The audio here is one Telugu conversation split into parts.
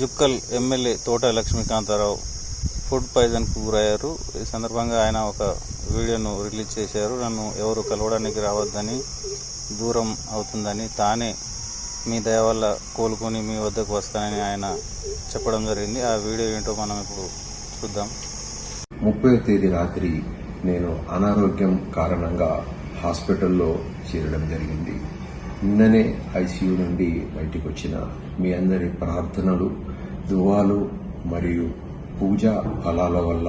జుక్కల్ ఎమ్మెల్యే తోట లక్ష్మీకాంతారావు ఫుడ్ పాయిజన్కు గురయ్యారు. ఈ సందర్భంగా ఆయన ఒక వీడియోను రిలీజ్ చేశారు. నన్ను ఎవరు కలవడానికి రావద్దని దూరం అవుతుందని తానే మీ దయ వల్ల కోలుకొని మీ వద్దకు వస్తానని ఆయన చెప్పడం జరిగింది. ఆ వీడియో ఏంటో మనం ఇప్పుడు చూద్దాం. ముప్పై తేదీ రాత్రి నేను అనారోగ్యం కారణంగా హాస్పిటల్లో చేరడం జరిగింది. నిన్ననే ఐసీయూ నుండి బయటికి వచ్చిన మీ అందరి ప్రార్థనలు దువాలు మరియు పూజా ఫలాల వల్ల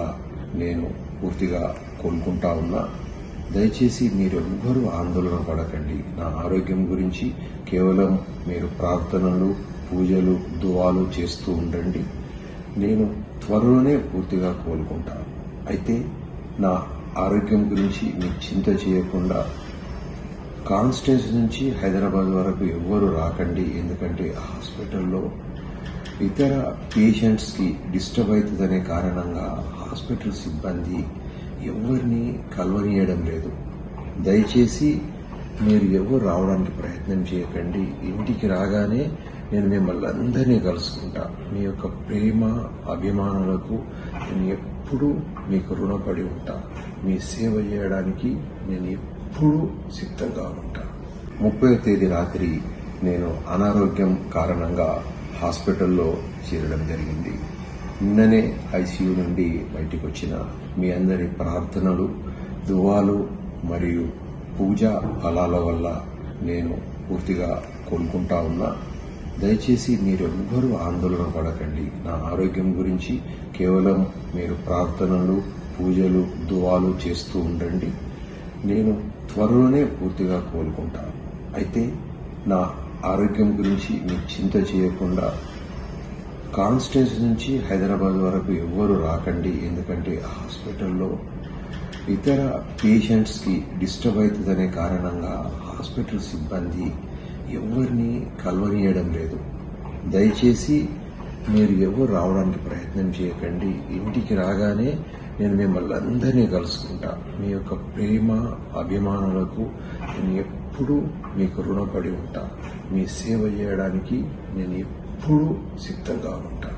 నేను పూర్తిగా కోలుకుంటా ఉన్నా. దయచేసి మీరెవ్వరూ ఆందోళన పడకండి. నా ఆరోగ్యం గురించి కేవలం మీరు ప్రార్థనలు పూజలు దువాలు చేస్తూ ఉండండి. నేను త్వరలోనే పూర్తిగా కోలుకుంటాను అయితే నా ఆరోగ్యం గురించి మీకు చింత చేయకుండా కాన్స్టెన్స్ నుంచి హైదరాబాద్ వరకు ఎవ్వరు రాకండి ఎందుకంటే హాస్పిటల్లో ఇతర పేషెంట్స్కి డిస్టర్బ్ అవుతుందనే కారణంగా హాస్పిటల్ సిబ్బంది ఎవరిని కలవనీయడం లేదు. దయచేసి మీరు ఎవరు రావడానికి ప్రయత్నం చేయకండి. ఇంటికి రాగానే నేను మిమ్మల్ని అందరినీ కలుసుకుంటా. మీ యొక్క ప్రేమ అభిమానులకు నేను ఎప్పుడూ మీకు రుణపడి ఉంటా. మీ సేవ చేయడానికి నేను ఎప్పుడూ సిద్ధంగా ఉంటాను ముప్పై తేదీ రాత్రి నేను అనారోగ్యం కారణంగా హాస్పిటల్లో చేరడం జరిగింది. నిన్ననే ఐసీయూ నుండి బయటికి వచ్చిన మీ అందరి ప్రార్థనలు దువాలు మరియు పూజా ఫలాల వల్ల నేను పూర్తిగా కోలుకుంటా ఉన్నా. దయచేసి మీరెవ్వరూ ఆందోళన పడకండి. నా ఆరోగ్యం గురించి కేవలం మీరు ప్రార్థనలు పూజలు దువాలు చేస్తూ ఉండండి. నేను త్వరలోనే పూర్తిగా కోలుకుంటాను. అయితే నా ఆరోగ్యం గురించి మీకు చింత చేయకుండా కాన్స్టెన్స్ నుంచి హైదరాబాద్ వరకు ఎవ్వరు రాకండి. ఎందుకంటే హాస్పిటల్లో ఇతర పేషెంట్స్కి డిస్టర్బ్ అవుతుందనే కారణంగా హాస్పిటల్ సిబ్బంది ఎవరిని కలవనీయడం లేదు. దయచేసి మీరు ఎవరు రావడానికి ప్రయత్నం చేయకండి. ఇంటికి రాగానే నేను మిమ్మల్ని అందరినీ కలుసుకుంటా. మీ యొక్క ప్రేమ అభిమానులకు నేను ఎప్పుడూ మీకు రుణపడి ఉంటా. మీ సేవ చేయడానికి నేను ఎప్పుడూ సిద్ధంగా ఉంటా.